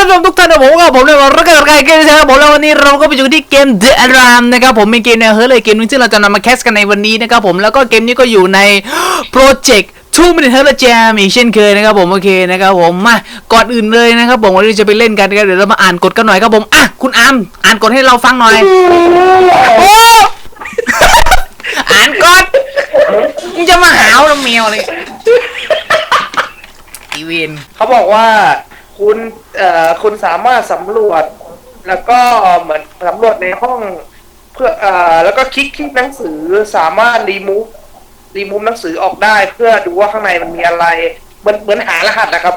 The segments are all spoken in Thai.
ท่านผู้ชมทุกท่านนะผมกับผมเลยว่ารักกันใครเกมนะครับผมแล้ววันนี้เราก็ไปอยู่ที่เกม The Alarm นะครับผมเป็นเกมแนวเฮ้ยเลยเกมหนึงที่เราจะนำมาแคสกันในวันนี้นะครับผมแล้วก็เกมนี้ก็อยู่ในโปรเจกต์ Two Minute Her Jam อีกเช่นเคยนะครับผมโอเคนะครับผมมาก่อนอื่นเลยนะครับผมวันนี้จะไปเล่นกันนะครับเดี๋ยวเรามาอ่านกฎกันหน่อยครับผมอะคุณอาร์มอ่านกฎให้เราฟังหน่อยโอ้อ่านกฎมึงจะมาหาวแล้วเมียวเลยอีเวนเขาบอกว่า คุณเอ่อคุณสามารถสำรวจ แล้วก็เหมือนสำรวจในห้องเพื่อเอ่อแล้วก็คลิกที่หนังสือสามารถรีมูฟรีมูฟหนังสือออกได้ เพื่อดูว่าข้างในมันมีอะไรเหมือนเหมือนหารหัสนะครับ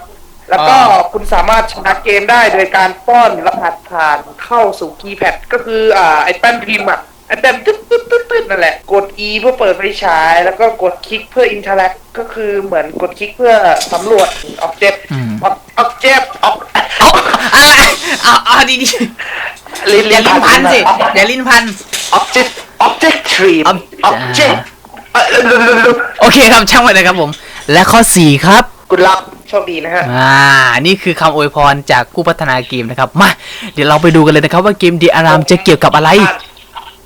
แล้วก็คุณสามารถชนะเกมได้โดยการป้อนรหัสผ่านเข้าสู่คีย์แพดก็คืออ่าไอ้แป้นพิมพ์อะไอ้แป้นตึ๊ดตึ๊ดตึ๊ดตึ๊ดนั่นแหละ กด E เพื่อเปิดไฟฉาย แล้วก็กดคลิกเพื่ออินเทอร์แอคก็คือเหมือนกดคลิกเพื่อสำรวจออบเจกต์ออบเจกต์ออบ เอาอะไร เอาเอาดีดีลิ้นอย่าลิ้นพันสิอย่าลิ้นพันออบเจกต์ออบเจกต์ทรี Ob- ออบเจกต์โอเคครับช่างมันเลยครับผม และข้อสี่ครับกุลับโชคดีนะฮะ อ่า นี่คือคำอวยพรจากผู้พัฒนาเกมนะครับ มา เดี๋ยวเราไปดูกันเลยนะครับว่าเกมดีอารามจะเกี่ยวกับอะไร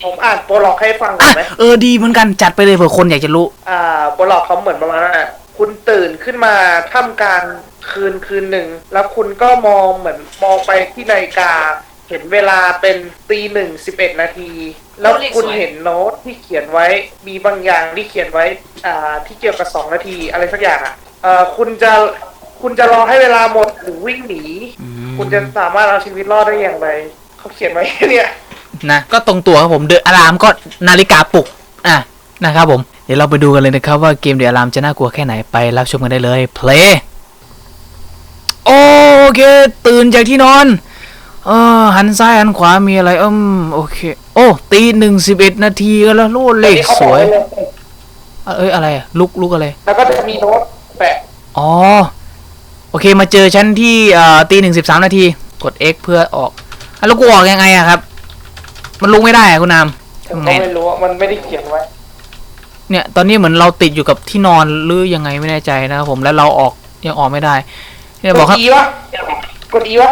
ผมอ่านโปรล็อกให้ฟังหน่อะอยไหมเออดีเหมือนกันจัดไปเลยเผื่อคนอยากจะรู้ อ่าโปรล็อกเขาเหมือนประมาณว่าคุณตื่นขึ้นมาท่ามกลาง คืนคืนหนึ่ง แล้วคุณก็มองเหมือนมองไปที่นาฬิกา เห็นเวลาเป็นตีหนึ่งสิบเอ็ดนาที แล้วคุณเห็นโน้ตที่เขียนไว้ มีบางอย่างที่เขียนไว้ อ่า ที่เกี่ยวกับสองนาที อะไรสักอย่างอะเอ่อคุณจะคุณจะรอให้เวลาหมดหรือวิ่งหนี คุณจะสามารถเอาชีวิตรอดได้อย่างไรเขาเขียนไว้เนี่ยนะก็ตรงตัวครับผมเดอะอารามก็นาฬิกาปลุกอะนะครับผม เดี๋ยวเราไปดูกันเลยนะครับว่าเกมเดอะอารามจะน่ากลัวแค่ไหนไปรับชมกันได้เลย play โอ เค ตื่นจากที่นอน เออหันซ้ายหันขวามีอะไรอืมโอเค โอ้ตีหนึ่งสิบเอ็ดนาทีก็แล้วโลดเลขสวย เอ้ยอะไรอะลุกลุกอะไร แล้วก็จะมีโน้ตแปะอ๋อ โอเคมาเจอฉันที่เอ่อตีหนึ่งสิบสามนาที กด X เพื่อออกอะแล้วกูออกยังไงอะครับ มันลุกไม่ได้อะคุณนามผมทำไงก็ไม่รู้ว่ามันไม่ได้เขียนไว้เนี่ย ตอนนี้เหมือนเราติดอยู่กับที่นอนหรือยังไงไม่แน่ใจนะครับผมแล้วเราออกยังออกไม่ได้ เนี่ยกบอกดครับอีวะ กดอีวะ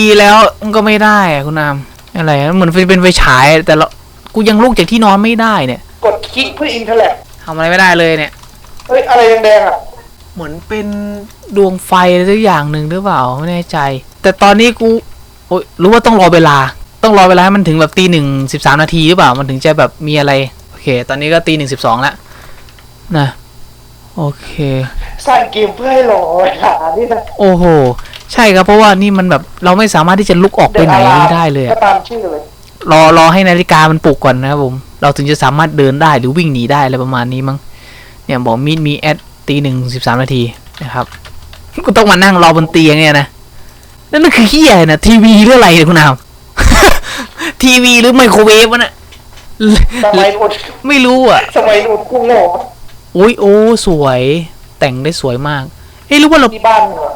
E แล้วมันก็ไม่ได้อะคุณนามอะไรอะเหมือนเป็นไฟฉาย แต่เรากูยังลุกจากที่นอนไม่ได้เนี่ยกดคลิกเพื่ออินเทอร์แลกทำอะไรไม่ได้เลยเนี่ย เฮ้ยอะไรแดงๆอะเหมือนเป็นดวงไฟอะไรสักอย่างหนึ่งหรือเปล่าไม่แน่ใจ แต่ตอนนี้กูโอ๊ยรู้ว่าต้องรอเวลา ต้องรอเวลาให้มันถึงแบบตีหนึ่งสิบสามนาทีหรือเปล่ามันถึงจะแบบมีอะไรโอเค ตอนนี้ก็ตีหนึ่งสิบสองแล้วนะโอเค สร้างเกมเพื่อให้รอเวลานี่นะโอ้โห ใช่ครับเพราะว่านี่มันแบบเราไม่สามารถที่จะลุกออกไปไหนได้เลยก็อะตามชื่อเลย รอรอให้นาฬิกามันปลุกก่อนนะครับผมเราถึงจะสามารถเดินได้หรือวิ่งหนีได้อะไรประมาณนี้มั้งเนี่ยบอกมีดมีแอดตีหนึ่งสิบสามนาทีนะครับกูต้องมานั่งรอบนเตียงเนี่ยนะนั่นมันคือขี้ใหญ่นะทีวีหรืออะไรเนี่ยคุณอามทีวีหรือไมโครเวฟวะน่ะสมัยอุดไม่รู้อะสมัยอุดกุ้งโง่อุ้ยโอ้สวย แต่งได้สวยมากเอ้ยรู้ว่าเราที่บ้านเหรอ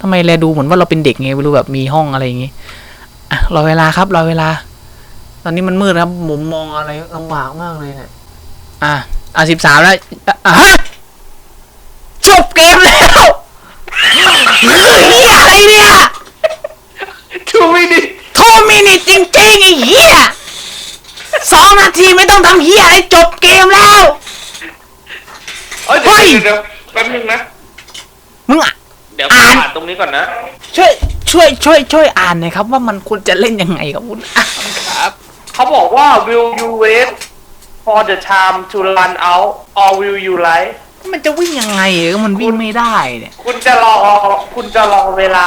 ทำไมแลดูเหมือนว่าเราเป็นเด็กไงไม่รู้แบบมีห้องอะไรอย่างงี้อะรอเวลาครับรอเวลา ตอนนี้มันมืดนะครับผมมองอะไรลำบากมากเลยเนี่ยอะอะสิบสามแล้วอะอะฮะจบเกมแล้วเฮ้ยเหี้ยอะไรเนี่ยชูไม่ดีโทมินิจริงๆไอ้เหี้ยสองนาทีไม่ต้องทำเหี้ยอะไรจบเกมแล้วเอ้ยเฮ้ยเดี๋ยวแป๊บนึงนะมึงอะเดี๋ยวอ่านอ่านตรงนี้ก่อนนะ ช่วยช่วยช่วยช่วยอ่านหน่อยครับ ว่ามันควรจะเล่นยังไงครับคุณอะครับเขาบอกว่า will you wait for the time to run out or will you like มันจะวิ่งยังไงก็มันวิ่งไม่ได้เนี่ย คุณจะรอคุณจะรอเวลา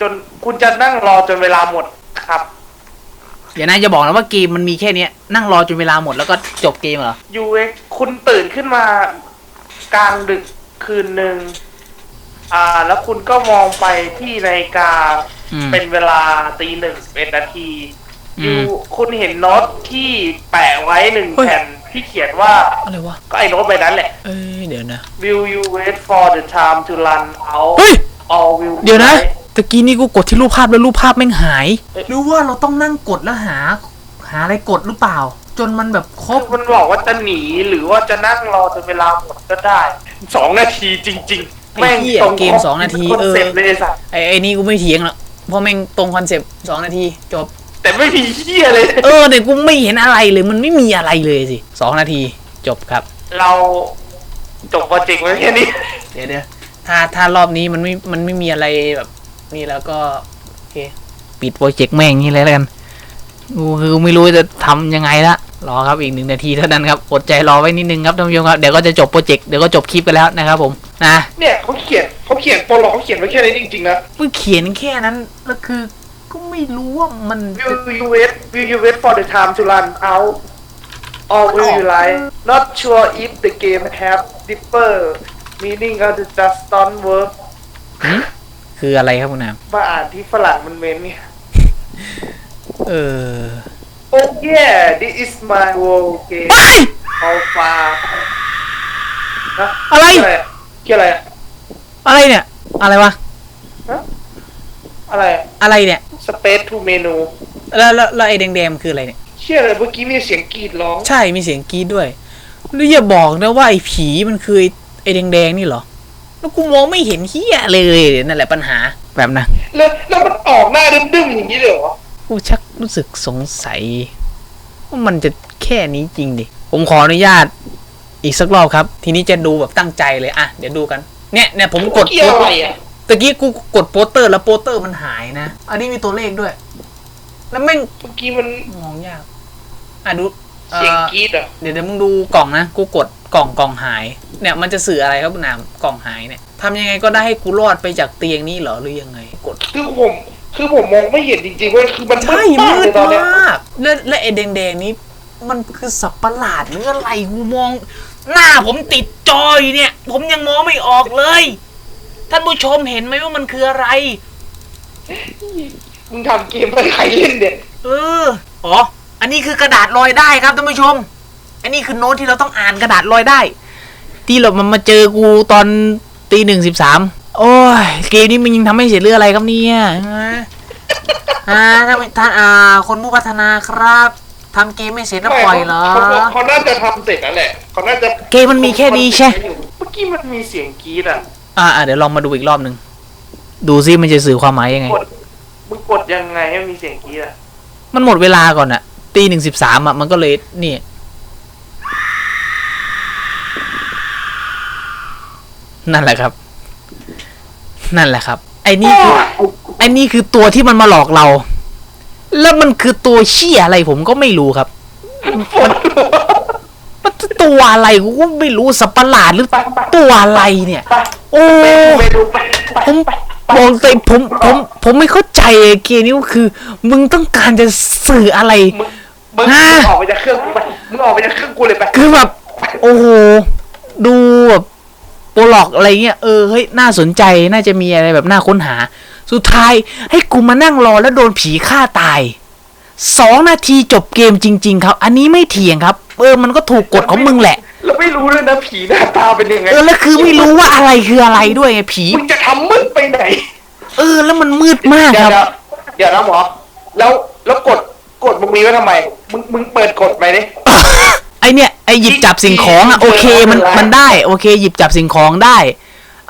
จนคุณจะนั่งรอจนเวลาหมดครับ เดี๋ยวนะจะบอกนะว่าเกมมันมีแค่เนี้ยนั่งรอจนเวลาหมดแล้วก็จบเกมเหรอยูเอ็กคุณตื่นขึ้นมากลางดึกคืนหนึ่ง อ่า แล้วคุณก็มองไปที่นาฬิกาอืม เป็นเวลาตีหนึ่งสิบเอ็ดนาทีอืมยูคุณเห็นโน้ตที่แปะไว้หนึ่งเฮ้ย แผ่นที่เขียนว่าอะไรวะ ก็ไอ้โน้ตใบนั้นแหละ เอ้ยเดี๋ยวนะ Will you wait for the time to run out เฮ้ย or will you เดี๋ยวนะ wait? ตะกี้นี่กูกดที่รูปภาพแล้วรูปภาพแม่งหาย หรือว่าเราต้องนั่งกดแล้วหา หาอะไรกดหรือเปล่า จนมันแบบครบ มันบอกว่าจะหนีหรือว่าจะนั่งรอจนเวลาหมดก็ได้สองนาทีจริง ไอ้เหี้ยตรงเกมสองนาทีคอนเออเซ็ปต์เลยไอ้สัตว์ไอ้ไอ้นี่กูไม่เถียงหรอกเพราะแม่งตรงคอนเซปต์สองนาทีจบ แต่ไม่มีเหี้ยเลย เออเนี่ยกูไม่เห็นอะไรเลยมันไม่มีอะไรเลยสิสองนาทีจบครับ เราจบโปรเจกต์ไว้แค่นี้เดี๋ยวเดี๋ยวถ้าถ้ารอบนี้มันไม่มันไม่มีอะไรแบบนี่แล้วก็โอเคปิดโปรเจกต์แม่งนี่เลยแล้วกันกูคือไม่รู้จะทำยังไงละรอครับอีกหนึ่งนาทีเท่านั้นครับอดใจรอไว้นิดนึงครับท่านผู้ชมครับเดี๋ยวก็จะจบโปรเจกต์เดี๋ยวก็จบคลิปไปแล้วนะครับผม นะเนี่ยเขาเขียนเขาเขียนโปรโลเขาเขียนไว้แค่นี้จริงๆนะมึงเขียนแค่นั้นแล้วคือก็ไม่รู้ว่ามัน Will you wait Will you wait for the time to run out or will you lie Not sure if the game have differ meaning of the just don't work หึคืออะไรครับคุณนามมาอ่านที่ฝรั่งมันเมนเนี่ยเออ Oh yeah this is my world game เฮ้ย how far ฮะอะไรเกี่ยวอะไรอะอะไรเนี่ย อะไรวะ ฮะอะไรอะ อะไรเนี่ย Space to menu แล้วแล้วแล้วไอ้แดงๆมันคืออะไรเนี่ย เชื่อเลยเมื่อกี้มีเสียงกรีดร้อง ใช่ มีเสียงกรีดด้วย แล้วอย่าบอกนะว่าไอ้ผีมันคือไอ้ไอ้แดงๆนี่เหรอ แล้วกูมองไม่เห็นเฮียเลยนั่นแหละปัญหา แบบนะ แล้วแล้วมันออกหน้าดึ้มๆอย่างนี้เลยเหรอกูชักรู้สึกสงสัยว่ามันจะแค่นี้จริงดิ ผมขออนุญาต อีกสักรอบครับ ทีนี้จะดูแบบตั้งใจเลยอะเดี๋ยวดูกันเนี่ยเนี่ยผมกดเกี่ยวอะไรอะตะกี้กูกดโปสเตอร์แล้วโปสเตอร์มันหายนะ อันนี้มีตัวเลขด้วย แล้วแม่งเมื่อกี้มันมองยากอะดูเอ่เสียงอกรีดอะเดี๋ยวเดี๋ยวมึงดูกล่องนะกูกดกล่องกล่องหาย เนี่ยมันจะสื่ออะไรครับคุณนามกล่องหายเนี่ยทำยังไงก็ได้ให้กูรอดไปจากเตียงนี้เหรอหรือยังไง กดคือผมคือผมมองไม่เห็นจริงๆเว้ยคือมันมืใช่ดมากมืเลดยตอนเนี้ยมากและและไอ้แดงๆนี้มันคือสับประหลาดหรืออะไรกูมอง หน้าผมติดจออยู่เนี่ย ผมยังมองไม่ออกเลย ท่านผู้ชมเห็นไหมว่ามันคืออะไร มึงทำเกมให้ใครเล่นเนี่ยเออ อ๋อ อันนี้คือกระดาษลอยได้ครับท่านผู้ชม อันนี้คือโน้ตที่เราต้องอ่านกระดาษลอยได้ ที่เรามันมาเจอกูตอนตีหนึ่งสิบสาม โอ้ย เกมนี้มันยังทำให้เสียเรื่องอะไรครับเนี่ยฮะอ่าท่านท่านอ่า คนผู้พัฒนาครับ ทำเกมไม่เสร็จแล้วปล่อยเหรอเขาเขาเขาน่าจะทำเสร็จแล้วแหละเขาน่าจะเกมมันมีแค่นี้ใช่ เมื่อกี้มันมีเสียงกรีดอะอ่าอ่าเดี๋ยวลองมาดูอีกรอบหนึ่งดูซิมันจะสื่อความหมายยังไง กดมึงกดยังไงให้มีเสียงกรีดอะมันหมดเวลาก่อนอะตีหนึ่งสิบสามอะมันก็เลยนี่ นั่นแหละครับ นั่นแหละครับ ไอ้นี่คือไอ้นี่คือตัวที่มันมาหลอกเรา แล้วมันคือตัวเชี่ยอะไรผมก็ไม่รู้ครับ มันมันตัวอะไรกูก็ไม่รู้สับประหลาดหรือไปไปตัวอะไรเนี่ยไปโอ้ไปดูไปไปผมบอกเลยผมผมผมไม่เข้าใจเกมนี้ก็คือ มึงต้องการจะสื่ออะไรมึงมึงฮะมึงออกไปจากเครื่องกูไปมึงออกไปจากเครื่องกูเลยไปคือแบบโอ้โหดูแบบโปรล็อกอะไรเงี้ยเออเฮ้ยน่าสนใจน่าจะมีอะไรแบบน่าค้นหา สุดท้ายให้กูมานั่งรอแล้วโดนผีฆ่าตายสองนาทีจบเกมจริง ๆ ครับ อันนี้ไม่เถียงครับ เออมันก็ถูกกฎของมึงแหละ เราไม่รู้เลยนะผีหน้าตาเป็นยังไงเออแล้วคือไม่รู้ว่าอะไรคืออะไรด้วยไงผีมึงจะทำมืดไปไหน เออ แล้วมันมืดมากเดี๋คยวรับเดี๋ยวเดี๋ยวนะหมอ แล้วแล้วกดกดมึงมีไว้ทำไม มึงมึงเปิดกดไปดิ ไอเนี่ยไอหยิบจับสิ่งของอะโอเคมันมันได้ โอเค หยิบจับสิ่งของได้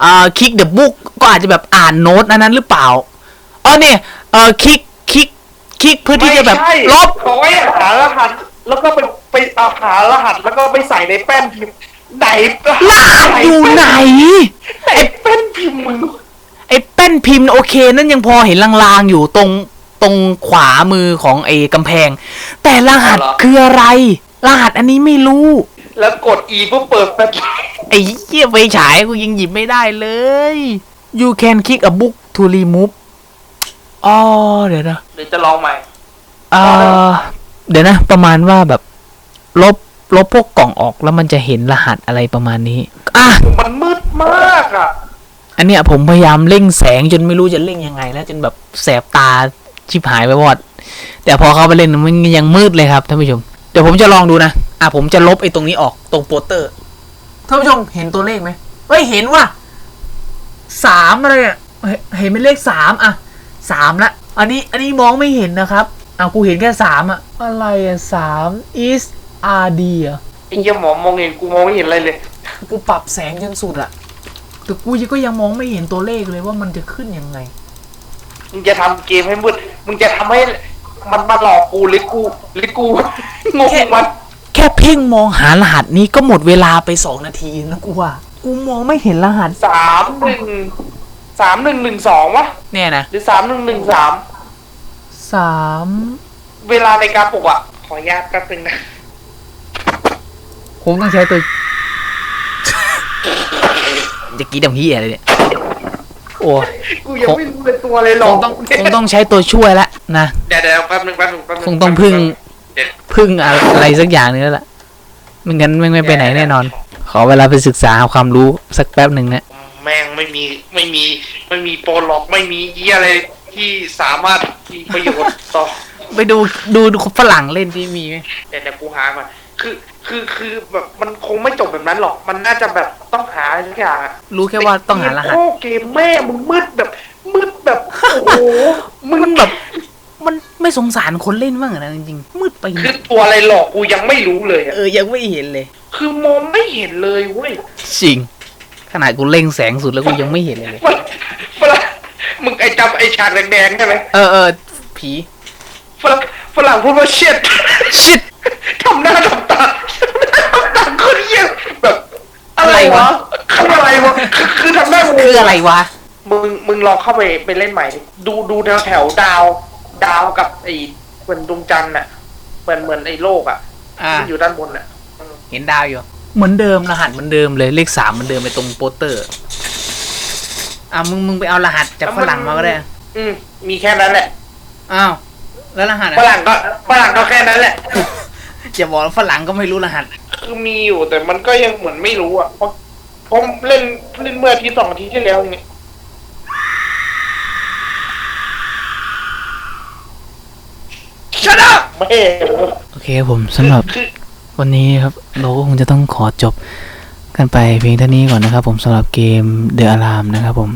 อ่าคลิกเดอะบุ๊กก็อาจจะแบบอ่านโน้ตอันนั้นหรือเปล่าอ๋อเนี่ยเออคลิกคลิกคลิกเพื่อที่จะแบบไม่ใช่ลบขอให้หารหัส แล้วก็ไปไปเอาหารหัสแล้วก็ไปใส่ในแป้นพิมพ์ไหนรหัสอยู่ไหน ไหนแป้นพิมพ์มึงไอแป้นพิมพ์โอเค นั่นยังพอเห็นลางๆอยู่ตรงตรงขวามือของไอ้กำแพง แต่รหัสคืออะไร รหัสอันนี้ไม่รู้ แล้วกด E เพื่อเปิดแป้น ไอ้เหี้ยไฟฉายกูยังหยิบไม่ได้เลย you can click a book to remove อ๋อเดี๋ยวนะเดี๋ยวจะลองใหม่ เอ่อเดี๋ยวนะ ประมาณว่าแบบ ลบลบพวกกล่องออกแล้วมันจะเห็นรหัสอะไรประมาณนี้ อะ มันมืดมากอะ อันเนี้ยผมพยายามเร่งแสงจนไม่รู้จะเร่งยังไง แล้วจนแบบแสบตาชิบหายไปหมดแต่พอเข้าไปเล่นมันยังมืดเลยครับท่านผู้ชม เดี๋ยวผมจะลองดูนะ อะผมจะลบไอ้ตรงนี้ออกตรงโปสเตอร์ ท่านผู้ชมเห็นตัวเลขไหมเฮ้ยเห็นว่ะสามอะไรอะเห็นเห็นเป็นเลขสามอะสามละ อันนี้อันนี้มองไม่เห็นนะครับอะกูเห็นแค่สามอะ อะไรอะสาม is r d อะไอ้เหี้ยหมอมองเห็นกูมองไม่เห็นอะไรเลย กูปรับแสงจนสุดอะแต่กูก็ยังมองไม่เห็นตัวเลขเลยว่ามันจะขึ้นยังไง มึงจะทำเกมให้มืด มึงจะทำให้มันมาหลอกกูหรือกูหรือกูงงมันแค่เพ่งมองหารหัสนี้ก็หมดเวลาไปสองนาทีนะกูว่า กูมองไม่เห็นรหัสสามหนึ่งสามหนึ่งหนึ่งสองวะเนี่ยนะหรือสามหนึ่งหนึ่งสามสามเวลาในการปลุกอะ ขออนุญาตแป๊บนึงนะผมต้องใช้ตัวจะกี้ดำเฮียอะไรเนี่ยโอ้ยกูยังไม่รู้เลยตัวเลยหรคอกงต้องคงต้องใช้ตัวช่วยละนะ เดี๋ยวเดี๋ยวแป๊บนึงแป๊บนึงแป๊บนึง คงต้องพึ่งเดี๋ยว พึ่งอะไรสักอย่างนึงแล้วล่ะไม่งั้นไม่ไม่ไปไหนแน่นอน ขอเวลาไปศึกษาหาความรู้สักแป๊บหนึ่งนะแม่งไม่มีไม่มีไม่มีโปรล็อกไม่มีเยี่ยอะไรที่สามารถมีประโยชน์ต่อไปดูดูดูฝรั่งเล่นที่มีไหมเดี๋ยวเดี๋ยวกูหาก่อนคือคือคือแบบมันคงไม่จบแบบนั้นหรอก มันน่าจะแบบต้องหาอะไรสักอย่างอะรู้แค่ว่าต้องหารหัสโอ้เกมแม่มึงมืดแบบมืดแบบโอ้โหมึงมันแบบ มันไม่สงสารคนเล่นบ้างเหรอนะจริงๆมืดไปหมคือดตัวอะไรหลอกกูยังไม่รู้เลยอะเออยังไม่เห็นเลย คือมองไม่เห็นเลยเว้ยจริง ขนาดกูเล่งแสงสุดแล้วกูยังไม่เห็นเลยเลยฝรั่งฝรั่งมึงไอจำไอฉากแดงๆใช่ไหมเออเออผีฝรั่งฝรั่งพูดว่าเช็ด ชิด ทำหน้าทำตาทำหน้าทำตาคนเยี่ยแบบอะไรอะไรวะ วะคืออะไรวะคือคือทำหน้างงคืออะไรวะ มึงมึงลองเข้าไปไปเล่นใหม่ดิดูดูแถวแถวดาว ดาวกับไอเหมือนดวงจันทร์น่ะ เหมือนเหมือนไอโลกอะอ่ามันอยู่ด้านบนน่ะเห็นดาวอยู่ เหมือนเดิมรหัสเหมือนเดิมเลยเลขสามเหมือนเดิมไปตรงโปสเตอร์อะมึงมึงไปเอารหัสจากฝรั่งมาก็ได้อืมมีแค่นั้นแหละอ้าวแล้วรหัสฝอะรั่งก็ฝรั่งก็แค่นั้นแหละ อย่าบอกว่าฝรั่งก็ไม่รู้รหัส คือมีอยู่แต่มันก็ยังเหมือนไม่รู้อะเพราะเพราะเล่นเล่นเมื่ออาทิตย์สองอาทิตย์ที่แล้วนี่ ชนะไม่โอเคครับผมสำหรับคือวันนี้ครับเราก็คงจะต้องขอจบกันไปเพียงเท่านี้ก่อนนะครับ ผมสำหรับเกม The Alarm นะครับผม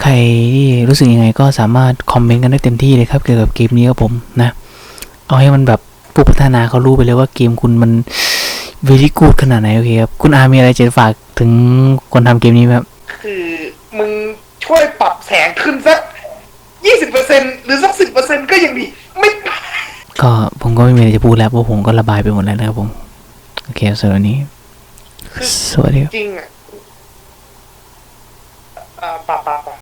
ใครที่รู้สึกยังไงก็สามารถคอมเมนต์กันได้เต็มที่เลยครับเกี่ยวกับเกมนี้ครับผมนะ เอาให้มันแบบผู้พัฒนาเขารู้ไปเลยว่าเกมคุณมัน very good ขนาดไหนโอเคครับคุณอามีอะไรจะฝากถึงคนทำเกมนี้ไหมครับคือมึงช่วยปรับแสงขึ้นสักยี่สิบเปอร์เซ็นหรือสักสิบเปอร์เซ็นก็ยังดี ไม่ ก็ผมก็ไม่มีอะไรจะพูดแล้วเพราะผมก็ระบายไปหมดแล้วนะครับผม โอเคสำหรับวันนี้ สวัสดีจริงอะป่าป่าป่า